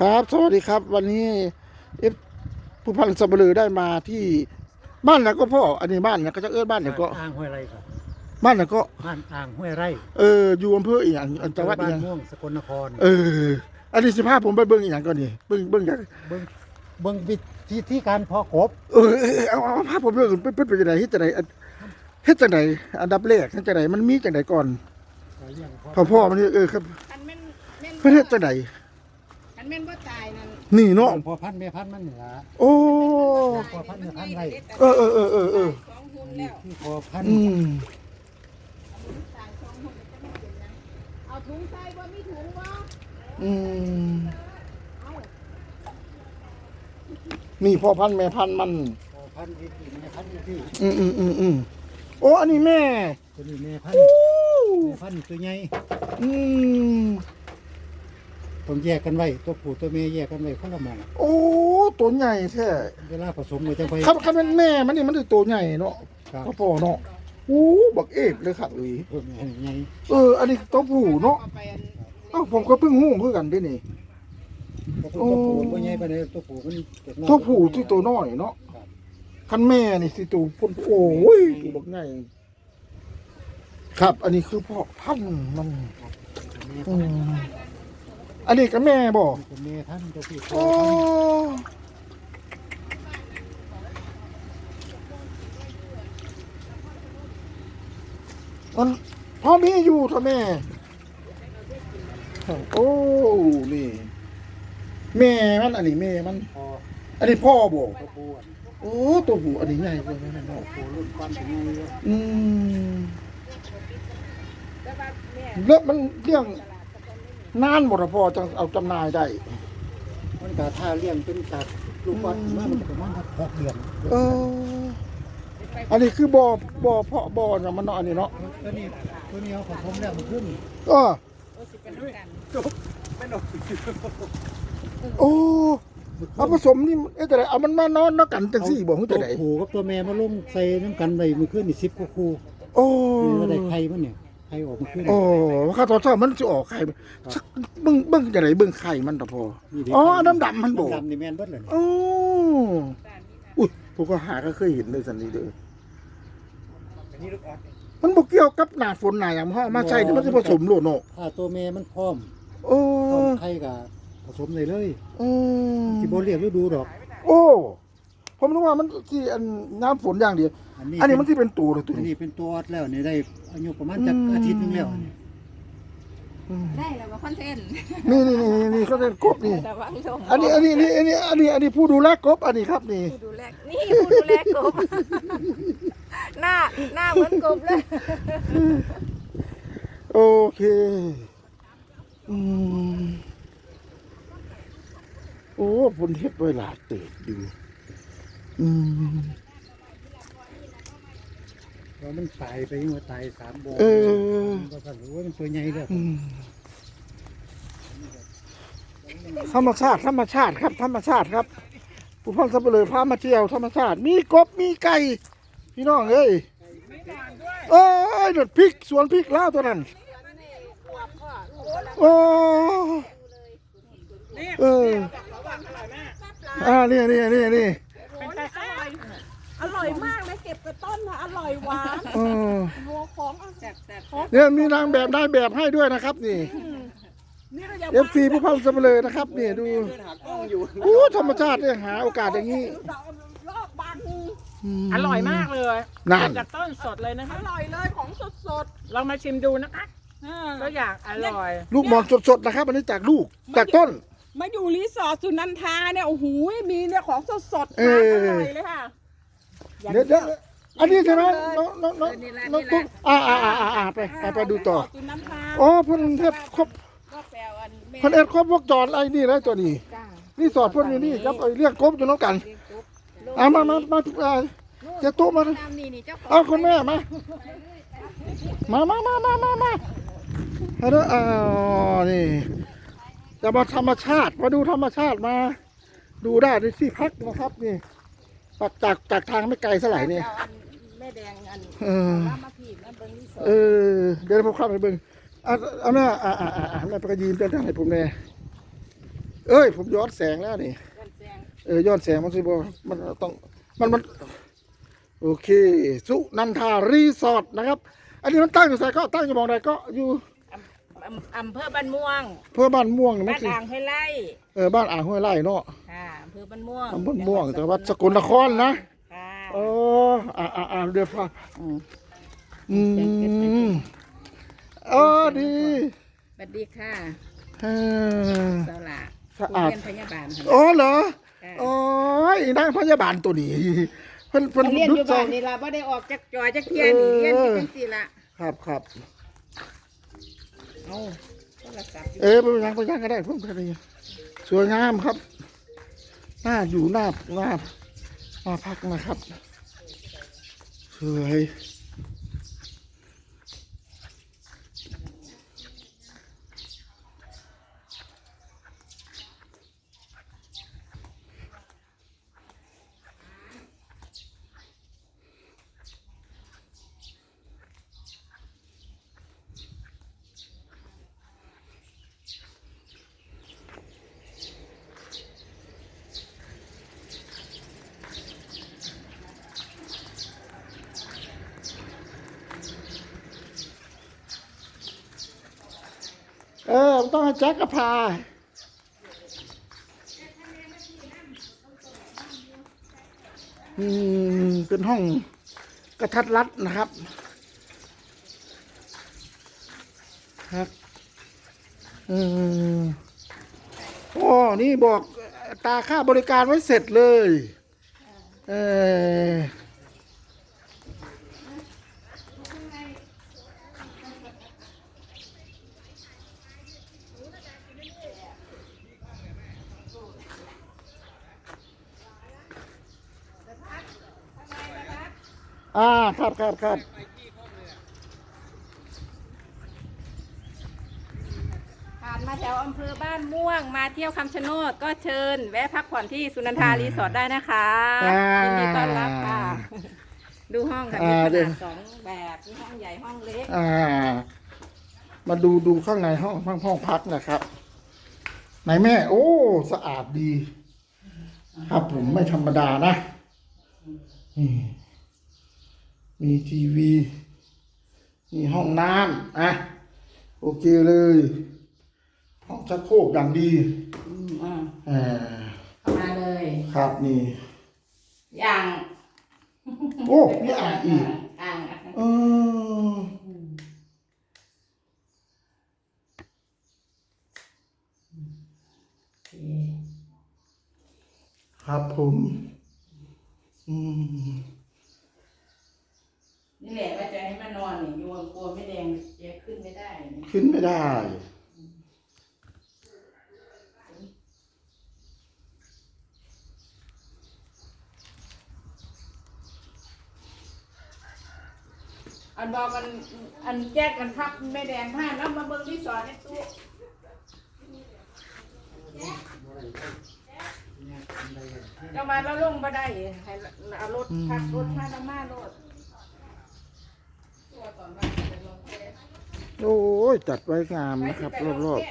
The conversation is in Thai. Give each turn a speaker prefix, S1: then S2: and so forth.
S1: ครับ สวัสดีครับ วันนี้เอฟผู้พันสับเลือได้มาที่บ้านแล้วก็พ่ออันนี้บ้านเนี่ยก็จะเอิ้นบ้านเนี่ยก็
S2: อ่างห้วยไร่ครับ
S1: บ้านเนี่ยก็
S2: บ้านอ่างห้วยไร่
S1: เอออยู่อำเภออีหยังอันจังหวัดอี
S2: บ้า
S1: ห
S2: น
S1: ยัง
S2: ม่วงสกลนคร
S1: เออ อันนี้สิพาผมไปเบิ่งอีหยังก่อนนี่เบิ่งเบิ่งอย่าง
S2: เบิ้งเบิ้งวิธีที่การเพอกบ
S1: เออเออเออเอาเอาพาผมเบิ่งเป็นเป็นเป็นจังไดเฮ็ดจังไดอันเฮ็ดจังไดอันดับแรกเฮ็ดจังไดมันมีจังไดก่อน
S2: เลี้ยง
S1: พ่อพ่อมันเออครับ
S3: อันแม่นแม่น
S1: เพิ่นเฮ็ดจังได
S3: อัน แม่นบ่ตายนั่น
S1: นี่เนาะ
S2: พ่อพันธุ์แม่พันธุ์มันนี่ล่ะ
S1: โอ้
S2: พ่อพันธุ์แม่พันธุ์ไร่
S1: เออเออเออเออเออ
S3: สองหุ่น
S2: นี่
S3: แล้ว
S2: คือพ่อพันธุ์
S1: อืม
S3: ตายสองหุ่นจะไม่เป็นหยังเอาถุงใส่บ่มีถุงบ่
S1: อืมนี่พ่อพันธุ์แม่พันธุ์มัน
S2: พ่อพันธุ์ที่แม่พันธุ์ที่
S1: อืมอืมอืมอืมโอ้อันนี้แม่
S2: ตัวนี้แม่พัน
S1: โอ้
S2: ธุ์แม่พันธุ์ตัวใหญ่
S1: อืม
S2: ต้องแยกกันไว้ตัวผู้ตัวแม่แยกกันไว้คนละหมอง
S1: โอ้ตัวใหญ่แท้
S2: เวลาผสมเลยจังไป
S1: ครับครับเป็นแม่มันนี่มันคือตัวใหญ่เนาะ
S2: ครับ
S1: พ่อพ่อเนาะโอ้บักเอฟเลยครับเอ้ย
S2: ตัวแม่ใหญ่
S1: เออ อันนี้ตัวผู้เนาะ
S3: เอาไปอัน
S1: เอ้าผมก็เพิ่งหู้คือกันเด้นี่
S2: ตัวผู้ตัวผู้บ่ใหญ่ปานใดตัวผู้มันเกิดน้อย
S1: ตัวผู้ที่ตัวน้อยเนาะ
S2: ครับ
S1: คันแม่นี่สิตัวพุ่นโอ้ยตัวบักใหญ่ครับ อันนี้คือพ่อพันธุ์มัน
S2: แม่
S1: อื
S2: พันธุ์
S1: ม อันนี้ก็แม่บอก
S2: ตัวแม่พันธุ์ตัวผู้พ่อ
S1: โอ้
S2: พันธุ์
S1: มันพ่อมีอยู่ท่อแม่ โอ้ นี่ แม่มัน อันนี้แม่มัน
S2: พ่อ
S1: อันนี้พ่อบอก
S2: ตัวผู้อัน
S1: โอ้ตัวผู้อันนี้ใหญ่กว่าแม่เนาะ
S2: ผู้รุ่นก่อนเป็นไงเยอะ
S1: อืม
S3: แต่ว่าแม่
S1: แล้วมันเลี้ยง นานหมดอะพ่อจังเอาจำหน่ายได้
S2: มันก็ถ้าเลี้ยงเป็นตัดลูกบอลมามันก็ประมาณหกเดือน
S1: เออ อันนี้คือบ่อบ่อเพาะบ่อเนี่ยมันเนาะอันนี้เนาะ
S2: ตัวนี้ตัวนี้เอาผสมแล้วมันขึ้น
S1: เออ
S3: โอ้สิเป็นกัน
S1: โอ้เอาผสมนี่เอ๊ะแต่ไหนเอามันมานอนเนาะกันจังสี่บ่ฮู้
S2: ตั
S1: จะ
S2: ว
S1: ได้
S2: ผู้กับตัวแม่มาลงใส่น้ำกันไปมันขึ้นนี่สิบกว่าคู่
S1: โอ้
S2: นี่ว่าได้ไข่มันเนี่ยไข่ออกมาขึ้น
S1: โอ้ข้าตอนเช้ามันจะออกไข่สักเบิ่งเบิ่งจะไหนเบิ่งไข่มันต่อพอ
S2: นี่ดิ
S1: อ๋อดำดำๆมันบ่
S2: ดำๆนี่แม่นเบิดเลย
S1: โอ้อุ้ยผมก็หาก็เคยเห็นเลยสันนี้เด้อ
S2: นี่ลูกออด
S1: มันบ่เกี่ยวกับหน้าฝนหน้าหยังพ่อมาใช่มันจะผสมโลดเนาะ
S2: ถ้าตัวแม่มันพร้อม
S1: โอ้
S2: พร้อมไข่กับผสมเลยเลย
S1: โอ้
S2: ที่บ่เรียกฤดูดอก
S1: โอ้ ผมนึกว่ามันที่อันน้ำฝนอย่างเดียว
S2: อันนี้
S1: อันนี้มันที่เป็นตัวเลยตัว
S2: อัน
S1: นี้
S2: นี้เป็นตัวออดแล้วนี่ได้อายุประมาณจักอาทิตย์หนึงแล้วนี่
S1: อืม
S3: ได้แล้วว่าคอนเทนต์
S1: นี่นี่นี่นี่เขาเป็นกบนี่
S3: แต่ว่าลง
S1: อันนี้อันนี้อันนี้อันนี้อันนี้อันนี้ผู้ดูแลกบอันนี้ครับนี่
S3: ผู้ดูแลนี่ผู้ดูแลกบ หน้าหน้าเหมือนกบเลย
S1: โอเค อืม โอ้ผลเฮ็ดไว้หลายเติบอยู่ อืม
S2: ว่ามันตายไปยังว่าตายสามบ่อ
S1: เออ
S2: มันก็รู้ว่ามันตัวใหญ่แล้ว
S1: อืมธรรมชาติธรรมชาติครับ ธรรมชาติครับผู้พันสับเปลือพามาเที่ยวธรรมชาติ มีกบมีไก่พี่น้องเอ้ยเอ้ยเด็ดพริกสวนพริกแล้วตัวนั้นโอ้เอออ่านี่นี่นี่นี่
S4: อร่อยมากเลยเก็บกระต้นนะอร่อยหวาน
S1: เออ
S4: หัวของ
S3: แซ่บแซ่บ
S1: เนี่ยมีนางแบบนายแบบให้ด้วยนะครับ นี่
S4: นี่เราอย่า
S1: เอฟซีผู้พันสับเปลือนะครับนี่ดูอู้ธรรมชาติเนี่ยหาโอกาสอย่างนี้
S4: รอบบาง
S1: ม
S5: อร่อยมากเลย
S1: นั่น
S5: จากต้นสดเลยนะ
S4: อ
S5: คะ
S4: ร่อยเลยของสดสด
S5: ลองมาชิมดูนะคะ
S4: ๆอ่า
S5: ก็อยากอร่อย
S1: ลูกหมอนสดๆนะครับอันนี้จากลูกจากต้น
S4: มาอยู่รีสอร์ทสุนันทาเนี่ยโอ้โหมีเนี่ยของสดสดๆ
S1: เอ
S4: ทาน
S1: อ
S4: อร่อยเลยค่ะ
S1: เดี๋ยวเดี๋ยวอันนี้ใช่ไหมน้องน้องน้องน้องตุ๊กอ่าอ่าอ่าอ่าอ่าไปไปไปดูต่อ
S4: รีสร์ทสุนันทา
S1: อ๋อเพิ่นเฮ็ดครบ
S3: ก็แปลว่าแม่
S1: เพิ่นเฮ็ดครบวงจรไอ้นี่แล้วตัวนี้
S3: จ้า
S1: นี่สอดเพิ่นอยู่นี่ครับไอ้เรียกกบอยู่น้องกัน
S3: เลี้ยงกบ
S1: อ่ามามามาอ่าเจะโต๊ะมา
S3: น้ำนี่นี่เจ้าของ
S1: เอาคุณแม่มามามามามามามาเอาเด้ออ่านี่จะมาธรรมชาติมาดูธรรมชาติมา ดูได้ในที่พักนะครับนี่ จากจากจากทางไม่ไกลเท่าไหร่นี่
S3: เอาอันแม่แดงอัน
S1: เออ
S3: น้ำมาผีมาเบิ่งรีสอร์ท
S1: เออ เดี๋ยวผมเข้าไปเบิ่งอะเอาแม่อ่าอ่าอ่าแม่ไปยืนเดินทางให้ผมแน่เอ้ย ผมย้อนแสงแล้วนี่
S3: ย้อนแสง
S1: เออย้อนแสงมันสิบมันต้องมันมัน โอเค สุนันทารีสอร์ทนะครับ อันนี้มันตั้งอยู่ไสก็ตั้งอยู่หมองใดก็อยู่
S3: อำอำเภอบ้านม่วง
S1: เพื่อบ้านม่วงนี่มั
S3: บ้านน
S1: สิ
S3: อ่างห้วยไร่
S1: เออบ้านอ่างห้วยไร่เนาะ
S3: ค่ะอำเภอบ้านม่วง
S1: อำเภอม่วงจังหวัดสกลนครนะ
S3: ค่ะ
S1: โอ้อ่าอ่าอ่าเดี๋ยวฟัง
S3: อืม
S1: อืมเออดี
S3: สวัสดีค่ะ
S1: เออ
S3: สาวหละ
S1: สะอาด
S3: ผู้เรียนพยาบาลค่ะ
S1: อ๋อเหรอ
S3: ค่ะ
S1: โอ้ยนางพยาบาลตัวนี้เพิ่นเพิ่น
S3: เรียนอยู่
S1: ใจ
S3: บ้านนี่ล่ะบ่ได้ออกจากจอยจากเที่ยนี่เรียนอยู่จังซี่ล่ะ
S1: ครับครับ
S3: เอาโทรศัพท์อยู่
S1: เออเป็นยังไป็นยังก็ได้เพิ่มไปเลยสวยงามครับหน้าอยู่หน้าหน้ามาพักนะครับสวย เออต้องให้แจ็คกระพาอืมเป็นห้องกระทัดรัดนะครับครับเออโอ้นี่บอกตาค่าบริการไว้เสร็จเลย เออ อ่าครับครับครับ
S3: ผ่านมาแถวอำเภอบ้านม่วงมาเที่ยวคำชะโนดก็เชิญ แวะพักผ่อนที่สุนันทารีสอร์ทได้นะคะ
S1: อ่า
S3: ยินดีต้อนรับค่ะ ดูห้องค่ะมี
S1: อ่า
S3: ข
S1: เดี๋ย
S3: นาวดสองแบบมีห้องใหญ่ห้องเล็ก
S1: อ่า มาดูดูข้างในห้องห้องห้องพักนะครับไหนแม่ โอ้ สะอาดดี ครับผมไม่ธรรมดานะนี่มี ทีวี มีห้องน้ำอะโอเคเลย ห้องชักโครกอย่างดี
S3: อืมอ่า
S1: อ่า
S3: เข้ามาเลย
S1: ครับนี่
S3: อย่าง
S1: โอ้มีอ่างอีก
S3: อ่าง
S1: เออครับผม อืม
S3: นี่แหละว่าจะให้มานอนนี่ยวง กลัวไม่แดงแกขึ้นไม่ได้นี่
S1: ขึ้นไม่ได้
S3: อันบอกกันอันแจ้กกันพับไม่แดงผ้าแล้วมาเบิ่งที่สอนในตู้จะมาแล้วลงมาได้ให้เอารถพักรถมาแล้วมารถตัวตอนนั้นจะลงแค่
S1: โอ้ยจัดไว้งามนะครับรอบ
S3: ๆ